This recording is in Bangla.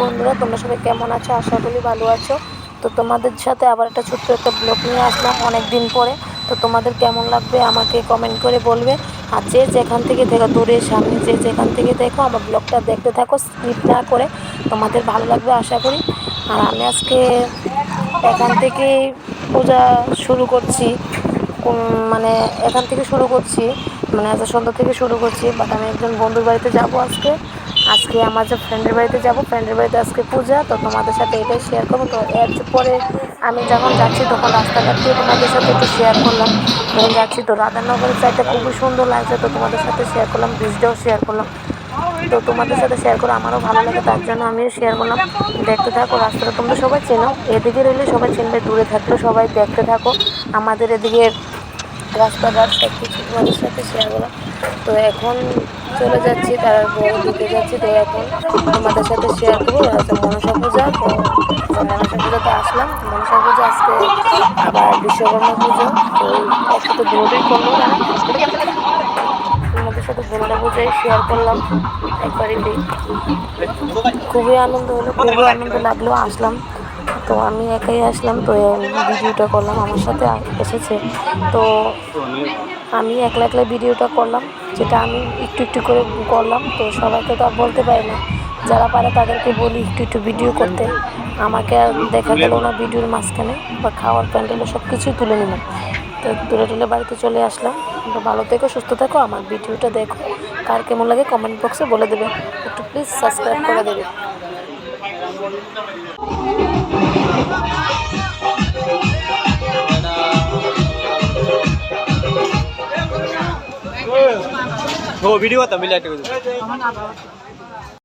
বন্ধুরা, তোমরা সবাই কেমন আছো? আশা করি ভালো আছো। তো তোমাদের সাথে আবার একটা ছোট্ট একটা ব্লগ নিয়ে আসলাম অনেক দিন পরে। তো তোমাদের কেমন লাগবে আমাকে কমেন্ট করে বলবে। আর যে যেখান থেকে দেখো, দূরে সামনে যে যেখান থেকে দেখো, আমার ব্লগটা দেখতে থাকো স্কিপ না করে তোমাদের ভালো লাগবে আশা করি। আর আমি আজকে এখান থেকে পূজা শুরু করছি। মানে এখান থেকে শুরু করছি। মানে আজ সন্ধ্যা থেকে শুরু করছি। বাট আমি একজন বন্ধুর বাড়িতে যাব আজকে। আজকে আমার যে ফ্রেন্ডের বাড়িতে যাব ফ্রেন্ডের বাড়িতে আজকে পূজা, তো তোমাদের সাথে এটাই শেয়ার করব। তো এর পরে আমি যখন যাচ্ছি, তখন রাস্তাঘাট দিয়ে তোমাদের সাথে একটু শেয়ার করলাম। যখন যাচ্ছি তো রাধানগরের সাইডটা খুবই সুন্দর লাগছে, তো তোমাদের সাথে শেয়ার করলাম ব্রিজটাও শেয়ার করলাম। তো তোমাদের সাথে শেয়ার করে, আমারও ভালো লাগে, তার জন্য আমিও শেয়ার করলাম। দেখতে থাকো, রাস্তাটা তোমরা সবাই চেনো। এদিকে রইলে সবাই চিনবে, দূরে থাকলেও সবাই দেখতে থাকো। আমাদের এদিকে রাস্তাঘাট সব কিছু তোমাদের সাথে শেয়ার করলাম। তো এখন চলে যাচ্ছি, তার বড় দিকে যাচ্ছি। তো এখন তোমাদের সাথে শেয়ার করব। আজকে মনসা পূজা, তো তো মনসা পুজোতে আসলাম। মনসা পূজা আজকে আবার বিশ্বকর্মা পুজো। তো একসাথে দুটোই করল তোমাদের সাথে দুর্গা পুজোয় শেয়ার করলাম একবারেতেই খুবই আনন্দ হলো, খুবই আনন্দ লাগল। আসলাম। তো আমি একাই আসলাম, তো ভিডিওটা করলাম, আমার সাথে এসেছে। তো আমি একলা একলা ভিডিওটা করলাম, যেটা আমি একটু একটু করে করলাম, তো সবাইকে তো আর বলতে পারি না। যারা পারে তাদেরকে বলি একটু একটু ভিডিও করতে। আমাকে আর দেখা গেল না ভিডিওর মাঝখানে, বা খাওয়ার প্যান্ডেলে সব কিছুই তুলে নিলাম। তো তুলে তুলে বাড়িতে চলে আসলাম। তো ভালো থেকো, সুস্থ থাকো, আমার ভিডিওটা দেখো। কার কেমন লাগে কমেন্ট বক্সে বলে দেবে। একটু প্লিজ সাবস্ক্রাইব করে দেবে। हो व्हिडिओ होता मी लाईट